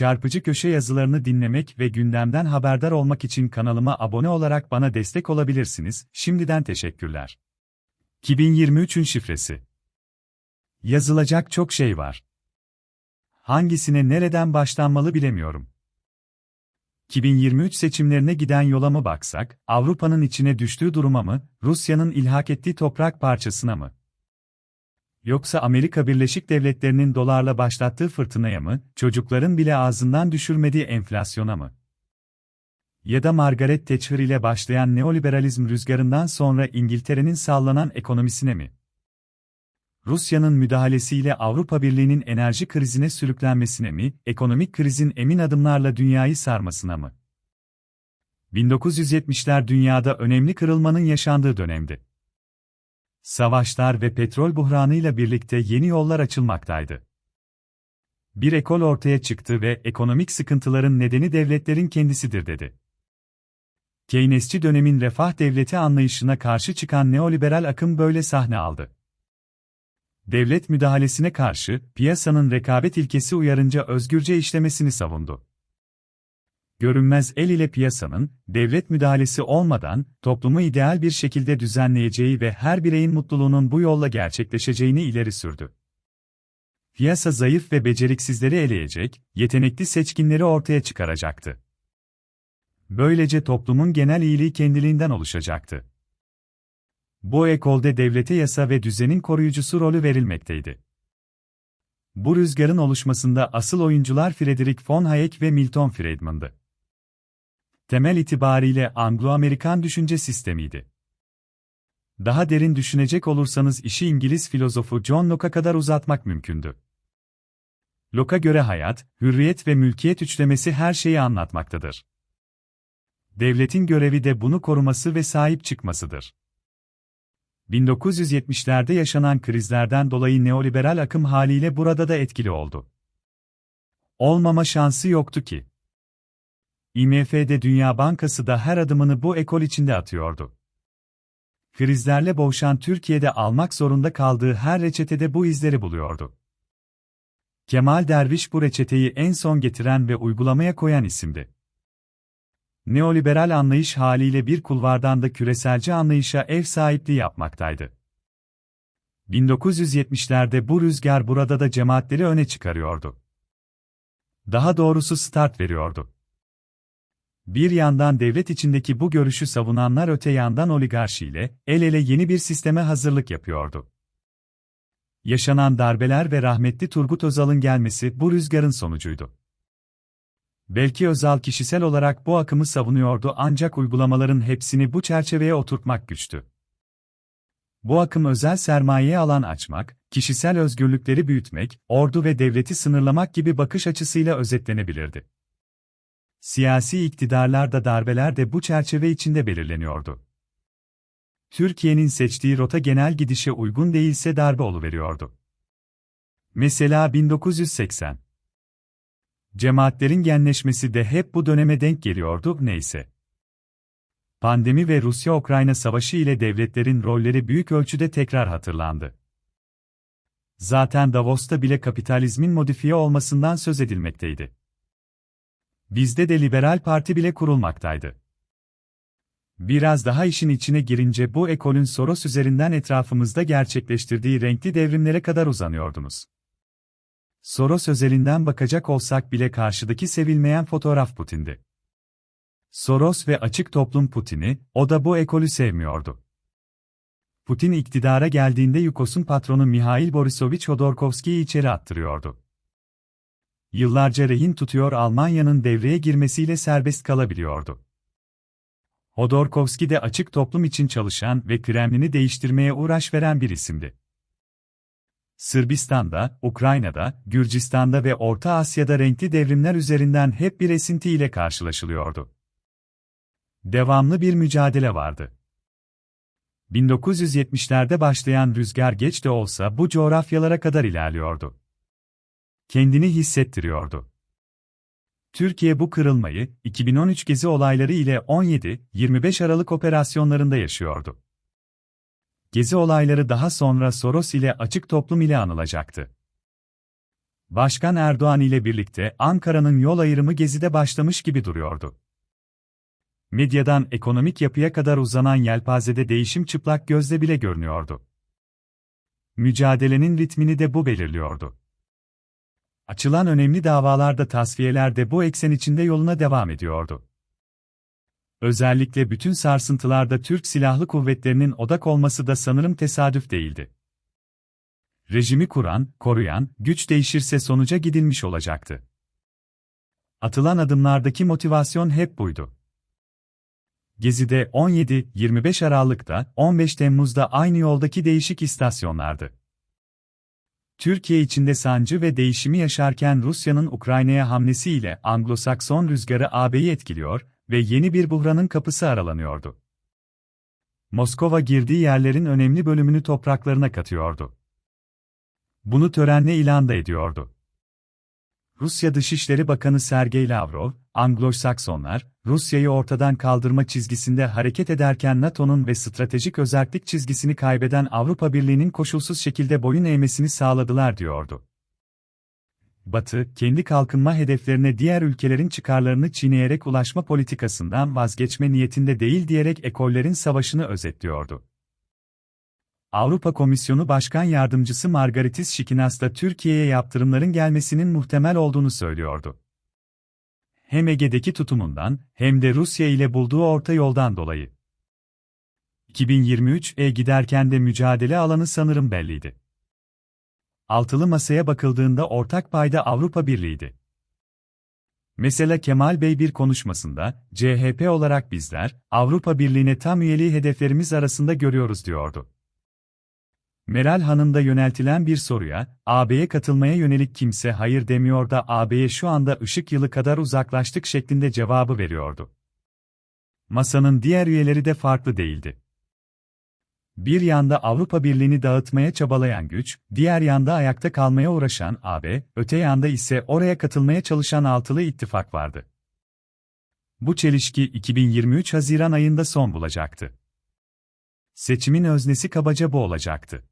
Çarpıcı köşe yazılarını dinlemek ve gündemden haberdar olmak için kanalıma abone olarak bana destek olabilirsiniz. Şimdiden teşekkürler. 2023'ün şifresi. Yazılacak çok şey var. Hangisine nereden başlanmalı bilemiyorum. 2023 seçimlerine giden yola mı baksak, Avrupa'nın içine düştüğü duruma mı, Rusya'nın ilhak ettiği toprak parçasına mı? Yoksa Amerika Birleşik Devletleri'nin dolarla başlattığı fırtınaya mı, çocukların bile ağzından düşürmediği enflasyona mı? Ya da Margaret Thatcher ile başlayan neoliberalizm rüzgarından sonra İngiltere'nin sallanan ekonomisine mi? Rusya'nın müdahalesiyle Avrupa Birliği'nin enerji krizine sürüklenmesine mi, ekonomik krizin emin adımlarla dünyayı sarmasına mı? 1970'ler dünyada önemli kırılmanın yaşandığı dönemdi. Savaşlar ve petrol buhranıyla birlikte yeni yollar açılmaktaydı. Bir ekol ortaya çıktı ve ekonomik sıkıntıların nedeni devletlerin kendisidir dedi. Keynesçi dönemin refah devleti anlayışına karşı çıkan neoliberal akım böyle sahne aldı. Devlet müdahalesine karşı piyasanın rekabet ilkesi uyarınca özgürce işlemesini savundu görünmez el ile piyasanın, devlet müdahalesi olmadan, toplumu ideal bir şekilde düzenleyeceği ve her bireyin mutluluğunun bu yolla gerçekleşeceğini ileri sürdü. Piyasa zayıf ve beceriksizleri eleyecek, yetenekli seçkinleri ortaya çıkaracaktı. Böylece toplumun genel iyiliği kendiliğinden oluşacaktı. Bu ekolde devlete yasa ve düzenin koruyucusu rolü verilmekteydi. Bu rüzgarın oluşmasında asıl oyuncular Friedrich von Hayek ve Milton Friedman'dı temel itibariyle Anglo-Amerikan düşünce sistemiydi. Daha derin düşünecek olursanız işi İngiliz filozofu John Locke'a kadar uzatmak mümkündü. Locke'a göre hayat, hürriyet ve mülkiyet üçlemesi her şeyi anlatmaktadır. Devletin görevi de bunu koruması ve sahip çıkmasıdır. 1970'lerde yaşanan krizlerden dolayı neoliberal akım haliyle burada da etkili oldu. Olmama şansı yoktu ki. IMF'de Dünya Bankası da her adımını bu ekol içinde atıyordu. Krizlerle boğuşan Türkiye'de almak zorunda kaldığı her reçetede bu izleri buluyordu. Kemal Derviş bu reçeteyi en son getiren ve uygulamaya koyan isimdi. Neoliberal anlayış haliyle bir kulvardan da küreselci anlayışa ev sahipliği yapmaktaydı. 1970'lerde bu rüzgar burada da cemaatleri öne çıkarıyordu. Daha doğrusu start veriyordu. Bir yandan devlet içindeki bu görüşü savunanlar öte yandan oligarşiyle, el ele yeni bir sisteme hazırlık yapıyordu. Yaşanan darbeler ve rahmetli Turgut Özal'ın gelmesi bu rüzgarın sonucuydu. Belki Özal kişisel olarak bu akımı savunuyordu ancak uygulamaların hepsini bu çerçeveye oturtmak güçtü. Bu akım özel sermayeye alan açmak, kişisel özgürlükleri büyütmek, ordu ve devleti sınırlamak gibi bakış açısıyla özetlenebilirdi. Siyasi iktidarlar da darbeler de bu çerçeve içinde belirleniyordu. Türkiye'nin seçtiği rota genel gidişe uygun değilse darbe oluveriyordu. Mesela 1980. Cemaatlerin genleşmesi de hep bu döneme denk geliyordu, neyse. Pandemi ve Rusya-Ukrayna savaşı ile devletlerin rolleri büyük ölçüde tekrar hatırlandı. Zaten Davos'ta bile kapitalizmin modifiye olmasından söz edilmekteydi. Bizde de liberal parti bile kurulmaktaydı. Biraz daha işin içine girince bu ekolün Soros üzerinden etrafımızda gerçekleştirdiği renkli devrimlere kadar uzanıyordunuz. Soros özelinden bakacak olsak bile karşıdaki sevilmeyen fotoğraf Putin'di. Soros ve açık toplum Putin'i, o da bu ekolü sevmiyordu. Putin iktidara geldiğinde Yukos'un patronu Mihail Borisovich Hodorkovski'yi içeri attırıyordu yıllarca rehin tutuyor Almanya'nın devreye girmesiyle serbest kalabiliyordu. Hodorkovski de açık toplum için çalışan ve Kremlin'i değiştirmeye uğraş veren bir isimdi. Sırbistan'da, Ukrayna'da, Gürcistan'da ve Orta Asya'da renkli devrimler üzerinden hep bir esinti ile karşılaşılıyordu. Devamlı bir mücadele vardı. 1970'lerde başlayan rüzgar geç de olsa bu coğrafyalara kadar ilerliyordu kendini hissettiriyordu. Türkiye bu kırılmayı 2013 gezi olayları ile 17-25 Aralık operasyonlarında yaşıyordu. Gezi olayları daha sonra Soros ile açık toplum ile anılacaktı. Başkan Erdoğan ile birlikte Ankara'nın yol ayrımı gezide başlamış gibi duruyordu. Medyadan ekonomik yapıya kadar uzanan yelpazede değişim çıplak gözle bile görünüyordu. Mücadelenin ritmini de bu belirliyordu. Açılan önemli davalarda tasfiyeler de bu eksen içinde yoluna devam ediyordu. Özellikle bütün sarsıntılarda Türk Silahlı Kuvvetleri'nin odak olması da sanırım tesadüf değildi. Rejimi kuran, koruyan, güç değişirse sonuca gidilmiş olacaktı. Atılan adımlardaki motivasyon hep buydu. Gezi'de 17-25 Aralık'ta, 15 Temmuz'da aynı yoldaki değişik istasyonlardı. Türkiye içinde sancı ve değişimi yaşarken Rusya'nın Ukrayna'ya hamlesiyle Anglo-Sakson rüzgarı AB'yi etkiliyor ve yeni bir buhranın kapısı aralanıyordu. Moskova girdiği yerlerin önemli bölümünü topraklarına katıyordu. Bunu törenle ilan da ediyordu. Rusya Dışişleri Bakanı Sergey Lavrov, Anglo-Saksonlar, Rusya'yı ortadan kaldırma çizgisinde hareket ederken NATO'nun ve stratejik özellik çizgisini kaybeden Avrupa Birliği'nin koşulsuz şekilde boyun eğmesini sağladılar diyordu. Batı, kendi kalkınma hedeflerine diğer ülkelerin çıkarlarını çiğneyerek ulaşma politikasından vazgeçme niyetinde değil diyerek ekollerin savaşını özetliyordu. Avrupa Komisyonu Başkan Yardımcısı Margaritis Şikinas da Türkiye'ye yaptırımların gelmesinin muhtemel olduğunu söylüyordu. Hem Ege'deki tutumundan hem de Rusya ile bulduğu orta yoldan dolayı. 2023'e giderken de mücadele alanı sanırım belliydi. Altılı masaya bakıldığında ortak payda Avrupa Birliği'ydi. Mesela Kemal Bey bir konuşmasında, CHP olarak bizler, Avrupa Birliği'ne tam üyeliği hedeflerimiz arasında görüyoruz diyordu. Meral Hanım'da yöneltilen bir soruya, AB'ye katılmaya yönelik kimse hayır demiyor da AB'ye şu anda ışık yılı kadar uzaklaştık şeklinde cevabı veriyordu. Masanın diğer üyeleri de farklı değildi. Bir yanda Avrupa Birliği'ni dağıtmaya çabalayan güç, diğer yanda ayakta kalmaya uğraşan AB, öte yanda ise oraya katılmaya çalışan altılı ittifak vardı. Bu çelişki 2023 Haziran ayında son bulacaktı. Seçimin öznesi kabaca bu olacaktı.